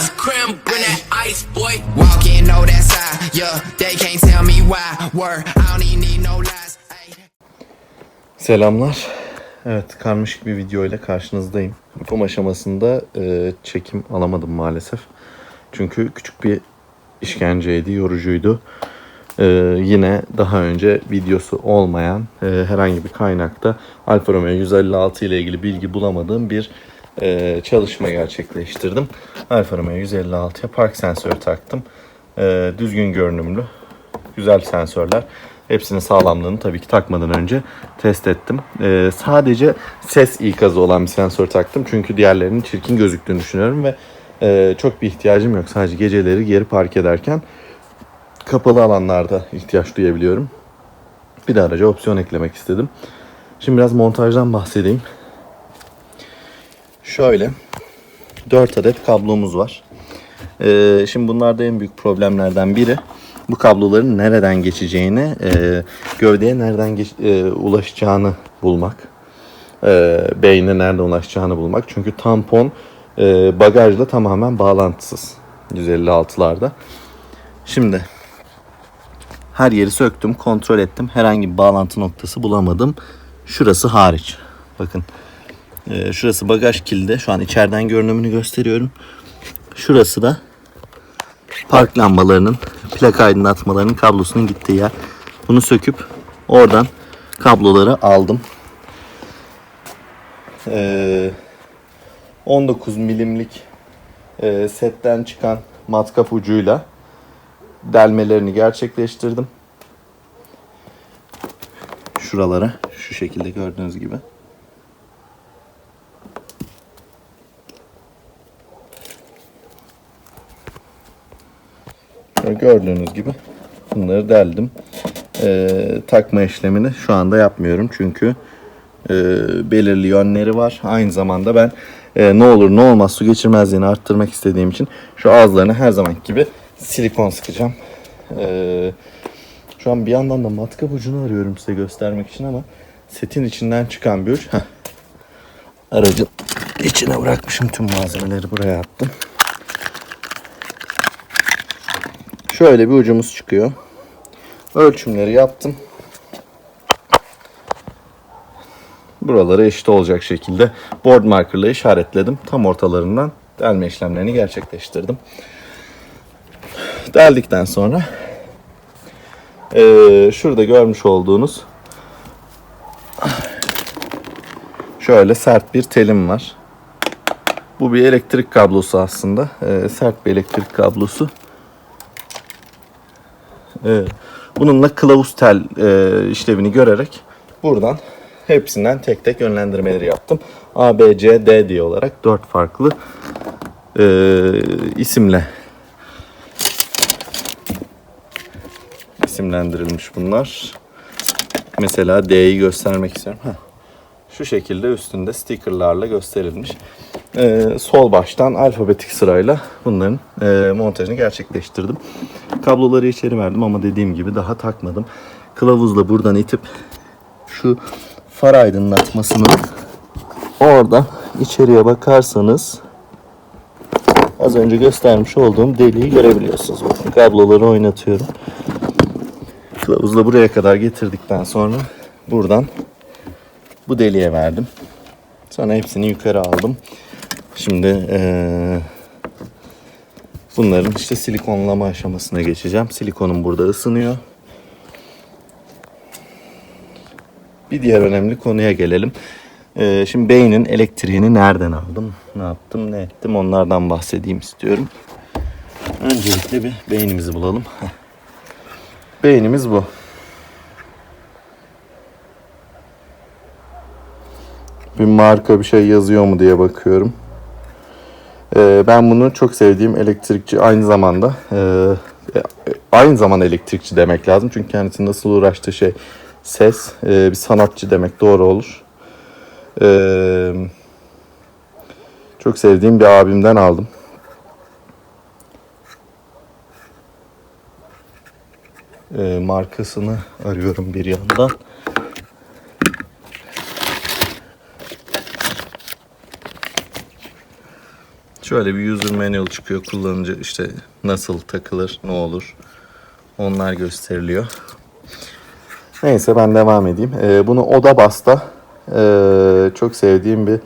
ice cream, bring that ice, boy. Walk in, know that side, yeah. They can't tell me why. Word, I don't even need no lies. Ay. Selamlar. Evet, karmaşık bir video ile karşınızdayım. Yapım aşamasında e, çekim alamadım maalesef. Çünkü küçük bir işkenceydi, yorucuydu. E, yine daha önce videosu olmayan e, herhangi bir kaynakta Alfa Romeo 156 ile ilgili bilgi bulamadığım bir e, çalışma gerçekleştirdim. Alfa Romeo 156'ya park sensörü taktım. E, düzgün görünümlü, güzel sensörler. Hepsinin sağlamlığını tabii ki takmadan önce test ettim. Ee, sadece ses ikazı olan bir sensör taktım. Çünkü diğerlerinin çirkin gözüktüğünü düşünüyorum ve e, çok bir ihtiyacım yok. Sadece geceleri geri park ederken kapalı alanlarda ihtiyaç duyabiliyorum. Bir de araca opsiyon eklemek istedim. Şimdi biraz montajdan bahsedeyim. Şöyle 4 adet kablomuz var. Ee, şimdi bunlarda en büyük problemlerden biri bu kabloların nereden geçeceğini, e, gövdeye nereden geç, e, ulaşacağını bulmak. E, beyne nereden ulaşacağını bulmak. Çünkü tampon e, bagajla tamamen bağlantısız 156'larda. Şimdi her yeri söktüm, kontrol ettim. Herhangi bir bağlantı noktası bulamadım. Şurası hariç. Bakın. E, şurası bagaj kilidi. Şu an içeriden görünümünü gösteriyorum. Şurası da park lambalarının, plak aydınlatmalarının kablosunun gittiği yer. Bunu söküp oradan kabloları aldım. Ee, 19 milimlik e, setten çıkan matkap ucuyla delmelerini gerçekleştirdim. Şuralara şu şekilde gördüğünüz gibi. Gördüğünüz gibi bunları deldim. Ee, takma işlemini şu anda yapmıyorum çünkü e, belirli yönleri var. Aynı zamanda ben e, ne olur ne olmaz su geçirmezliğini arttırmak istediğim için şu ağızlarına her zaman gibi silikon sıkacağım. Ee, şu an bir yandan da matkap ucunu arıyorum size göstermek için ama setin içinden çıkan bir uç. Heh. Aracın içine bırakmışım tüm malzemeleri buraya attım. Şöyle bir ucumuz çıkıyor. Ölçümleri yaptım. Buraları eşit olacak şekilde board markerla işaretledim. Tam ortalarından delme işlemlerini gerçekleştirdim. Deldikten sonra şurada görmüş olduğunuz şöyle sert bir telim var. Bu bir elektrik kablosu aslında. Sert bir elektrik kablosu. Evet. Bununla kılavuz tel e, işlevini görerek buradan hepsinden tek tek yönlendirmeleri yaptım. A, B, C, D diye olarak dört farklı e, isimle isimlendirilmiş bunlar. Mesela D'yi göstermek istiyorum. Heh. Şu şekilde üstünde stickerlarla gösterilmiş. Ee, sol baştan alfabetik sırayla bunların e, montajını gerçekleştirdim. Kabloları içeri verdim ama dediğim gibi daha takmadım. Kılavuzla buradan itip şu far aydınlatmasını oradan içeriye bakarsanız az önce göstermiş olduğum deliği görebiliyorsunuz. Bakın kabloları oynatıyorum. Kılavuzla buraya kadar getirdikten sonra buradan bu deliğe verdim. Sonra hepsini yukarı aldım. Şimdi eee, bunların işte silikonlama aşamasına geçeceğim. Silikonum burada ısınıyor. Bir diğer önemli konuya gelelim. Eee, şimdi beynin elektriğini nereden aldım? Ne yaptım, ne ettim onlardan bahsedeyim istiyorum. Öncelikle bir beynimizi bulalım. Beynimiz bu. bir marka bir şey yazıyor mu diye bakıyorum. Ee, ben bunu çok sevdiğim elektrikçi aynı zamanda e, e, aynı zaman elektrikçi demek lazım. Çünkü kendisi nasıl uğraştığı şey ses e, bir sanatçı demek doğru olur. Ee, çok sevdiğim bir abimden aldım. Ee, markasını arıyorum bir yandan. Şöyle bir user manual çıkıyor. Kullanıcı işte nasıl takılır, ne olur. Onlar gösteriliyor. Neyse ben devam edeyim. Ee, bunu Oda Bas'ta ee, çok sevdiğim bir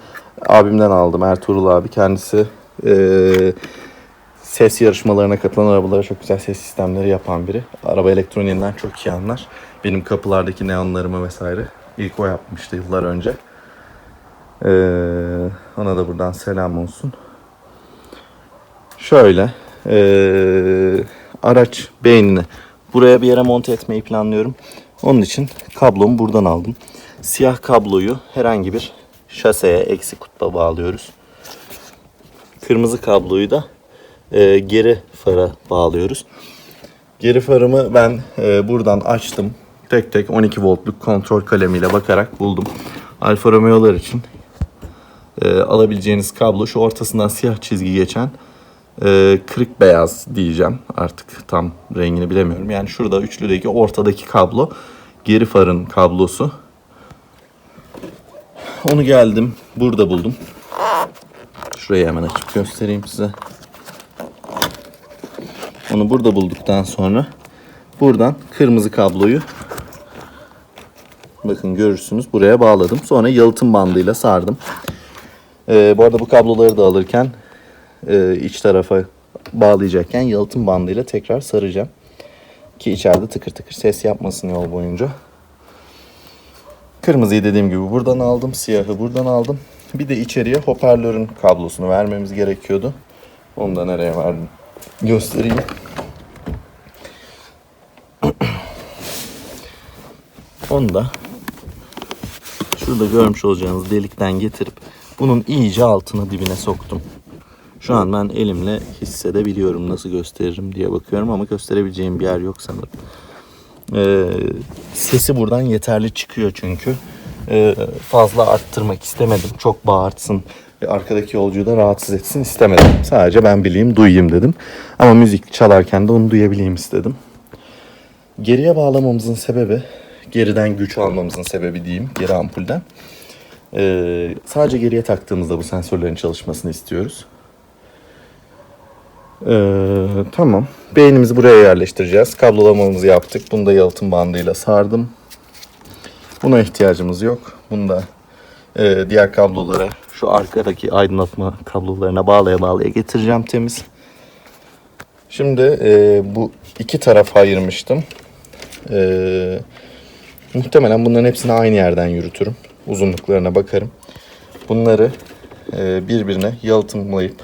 abimden aldım. Ertuğrul abi. Kendisi ee, ses yarışmalarına katılan arabalara çok güzel ses sistemleri yapan biri. Araba elektroniğinden çok iyi anlar. Benim kapılardaki neonlarımı vesaire ilk o yapmıştı yıllar önce. Ee, ona da buradan selam olsun. Şöyle ee, araç beynini buraya bir yere monte etmeyi planlıyorum. Onun için kablomu buradan aldım. Siyah kabloyu herhangi bir şaseye eksi kutba bağlıyoruz. Kırmızı kabloyu da e, geri fara bağlıyoruz. Geri farımı ben e, buradan açtım. Tek tek 12 voltluk kontrol kalemiyle bakarak buldum. Alfa Romeo'lar için e, alabileceğiniz kablo şu ortasından siyah çizgi geçen e, kırık beyaz diyeceğim. Artık tam rengini bilemiyorum. Yani şurada üçlüdeki ortadaki kablo geri farın kablosu. Onu geldim burada buldum. Şurayı hemen açıp göstereyim size. Onu burada bulduktan sonra buradan kırmızı kabloyu bakın görürsünüz buraya bağladım. Sonra yalıtım bandıyla sardım. Ee, bu arada bu kabloları da alırken e, iç tarafa bağlayacakken yalıtım bandıyla tekrar saracağım. Ki içeride tıkır tıkır ses yapmasın yol boyunca. Kırmızıyı dediğim gibi buradan aldım. Siyahı buradan aldım. Bir de içeriye hoparlörün kablosunu vermemiz gerekiyordu. Onu da nereye verdim göstereyim. Onu da şurada görmüş olacağınız delikten getirip bunun iyice altına dibine soktum. Şu an ben elimle hissedebiliyorum nasıl gösteririm diye bakıyorum ama gösterebileceğim bir yer yok sanırım. Ee, sesi buradan yeterli çıkıyor çünkü. Ee, fazla arttırmak istemedim. Çok bağırtsın ve arkadaki yolcuyu da rahatsız etsin istemedim. Sadece ben bileyim, duyayım dedim. Ama müzik çalarken de onu duyabileyim istedim. Geriye bağlamamızın sebebi, geriden güç almamızın sebebi diyeyim, geri ampulden. Ee, sadece geriye taktığımızda bu sensörlerin çalışmasını istiyoruz. Ee, tamam. Beynimizi buraya yerleştireceğiz. Kablolamamızı yaptık. Bunu da yalıtım bandıyla sardım. Buna ihtiyacımız yok. Bunu da e, diğer kablolara şu arkadaki aydınlatma kablolarına bağlaya bağlaya getireceğim temiz. Şimdi e, bu iki taraf ayırmıştım. E, muhtemelen bunların hepsini aynı yerden yürütürüm. Uzunluklarına bakarım. Bunları e, birbirine yalıtımlayıp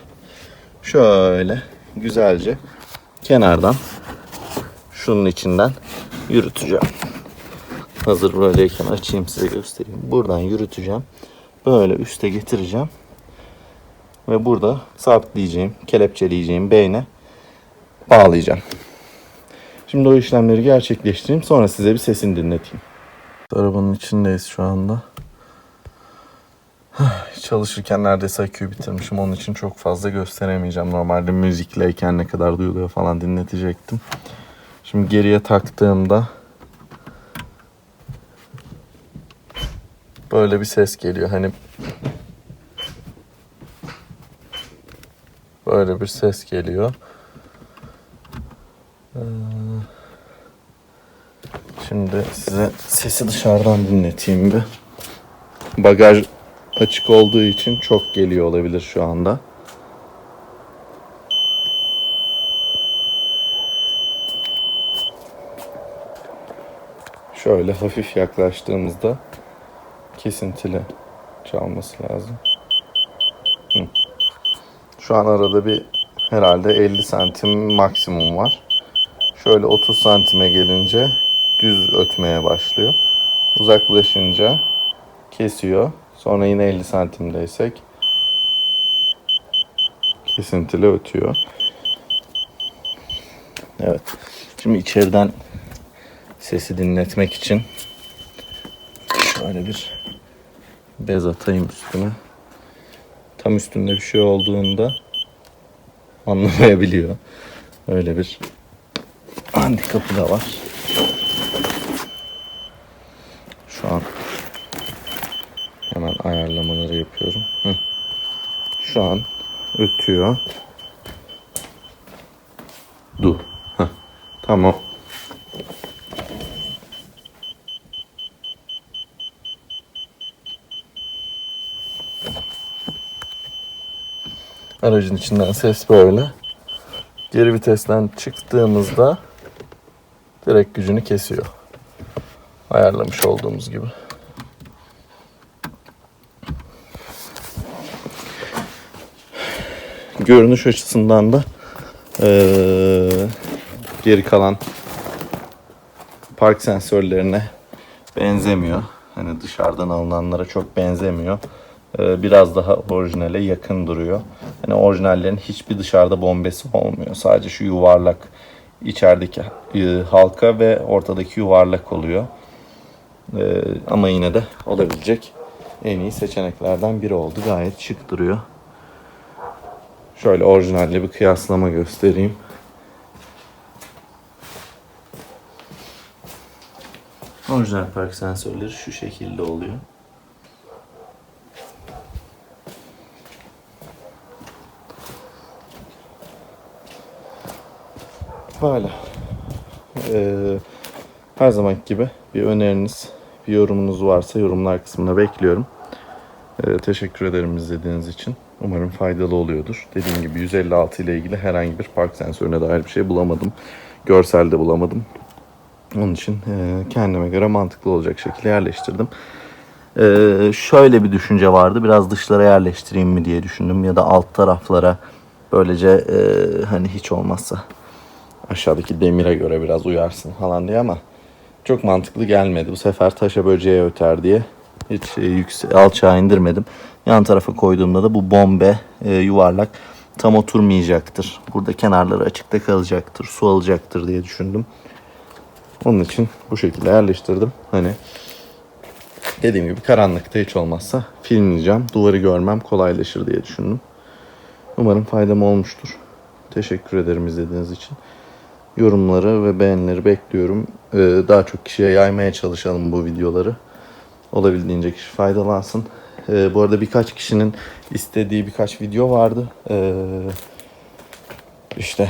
şöyle güzelce kenardan şunun içinden yürüteceğim. Hazır böyleyken açayım size göstereyim. Buradan yürüteceğim. Böyle üste getireceğim. Ve burada sabitleyeceğim, kelepçeleyeceğim beyne bağlayacağım. Şimdi o işlemleri gerçekleştireyim. Sonra size bir sesini dinleteyim. Arabanın içindeyiz şu anda. Çalışırken neredeyse aküyü bitirmişim. Onun için çok fazla gösteremeyeceğim. Normalde müzikleyken ne kadar duyuluyor falan dinletecektim. Şimdi geriye taktığımda böyle bir ses geliyor. Hani böyle bir ses geliyor. Ee, Şimdi size sesi dışarıdan dinleteyim bir. Bagaj açık olduğu için çok geliyor olabilir şu anda. Şöyle hafif yaklaştığımızda kesintili çalması lazım. Hı. Şu an arada bir herhalde 50 santim maksimum var. Şöyle 30 santime gelince düz ötmeye başlıyor. Uzaklaşınca kesiyor. Sonra yine 50 santimdeysek kesintili ötüyor. Evet. Şimdi içeriden sesi dinletmek için şöyle bir bez atayım üstüne. Tam üstünde bir şey olduğunda anlamayabiliyor. Öyle bir handikapı da var. Şu an hemen ayarlamaları yapıyorum. Hı. Şu an Ötüyor. Du. Tamam. Aracın içinden ses böyle. Geri vitesten çıktığımızda direkt gücünü kesiyor. Ayarlamış olduğumuz gibi. Görünüş açısından da eee, geri kalan park sensörlerine benzemiyor. Hani dışarıdan alınanlara çok benzemiyor. Eee, biraz daha orijinale yakın duruyor. Hani orijinallerin hiçbir dışarıda bombesi olmuyor. Sadece şu yuvarlak içerideki e, halka ve ortadaki yuvarlak oluyor. Eee, ama yine de olabilecek en iyi seçeneklerden biri oldu. Gayet şık duruyor. Şöyle orijinalle bir kıyaslama göstereyim. Orijinal park sensörleri şu şekilde oluyor. Böyle. Ee, her zamanki gibi bir öneriniz, bir yorumunuz varsa yorumlar kısmına bekliyorum. Ee, teşekkür ederim izlediğiniz için. Umarım faydalı oluyordur. Dediğim gibi 156 ile ilgili herhangi bir park sensörüne dair bir şey bulamadım. Görselde bulamadım. Onun için e, kendime göre mantıklı olacak şekilde yerleştirdim. Ee, şöyle bir düşünce vardı. Biraz dışlara yerleştireyim mi diye düşündüm. Ya da alt taraflara böylece e, hani hiç olmazsa aşağıdaki demire göre biraz uyarsın falan diye ama çok mantıklı gelmedi. Bu sefer taşa böceğe öter diye hiç e, yükse alçağa indirmedim. Yan tarafa koyduğumda da bu bombe e, yuvarlak tam oturmayacaktır. Burada kenarları açıkta kalacaktır. Su alacaktır diye düşündüm. Onun için bu şekilde yerleştirdim. Hani dediğim gibi karanlıkta hiç olmazsa filmleyeceğim. Duvarı görmem kolaylaşır diye düşündüm. Umarım faydam olmuştur. Teşekkür ederim izlediğiniz için. Yorumları ve beğenileri bekliyorum. Ee, daha çok kişiye yaymaya çalışalım bu videoları. Olabildiğince kişi faydalansın. Ee, bu arada birkaç kişinin istediği birkaç video vardı. Ee, işte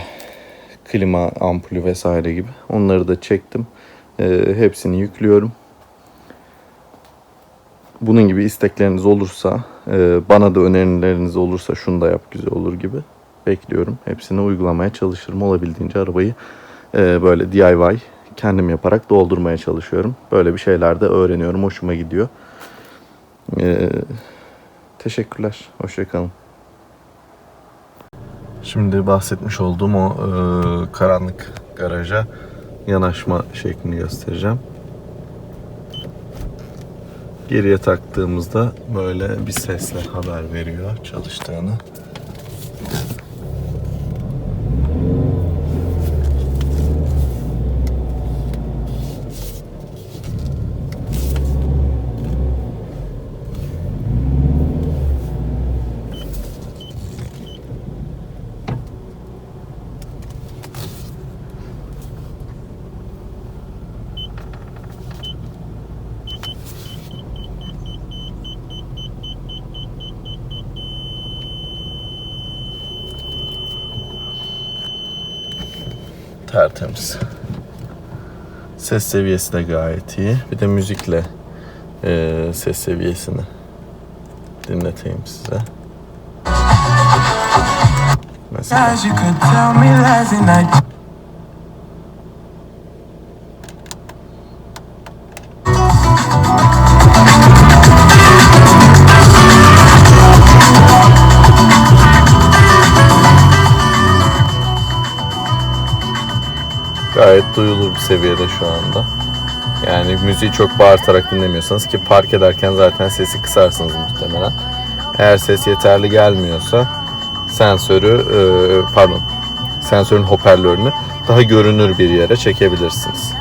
klima ampulü vesaire gibi. Onları da çektim. Ee, hepsini yüklüyorum. Bunun gibi istekleriniz olursa, e, bana da önerileriniz olursa şunu da yap güzel olur gibi bekliyorum. Hepsini uygulamaya çalışırım. Olabildiğince arabayı e, böyle DIY kendim yaparak doldurmaya çalışıyorum. Böyle bir şeyler de öğreniyorum. Hoşuma gidiyor. E, teşekkürler. Hoşçakalın. Şimdi bahsetmiş olduğum o e, karanlık garaja yanaşma şeklini göstereceğim. Geriye taktığımızda böyle bir sesle haber veriyor çalıştığını. Tertemiz. Ses seviyesi de gayet iyi. Bir de müzikle e, ses seviyesini dinleteyim size. Mesela. Seviyede şu anda. Yani müziği çok bağırtarak dinlemiyorsanız ki park ederken zaten sesi kısarsınız muhtemelen. Eğer ses yeterli gelmiyorsa sensörü e, pardon sensörün hoparlörünü daha görünür bir yere çekebilirsiniz.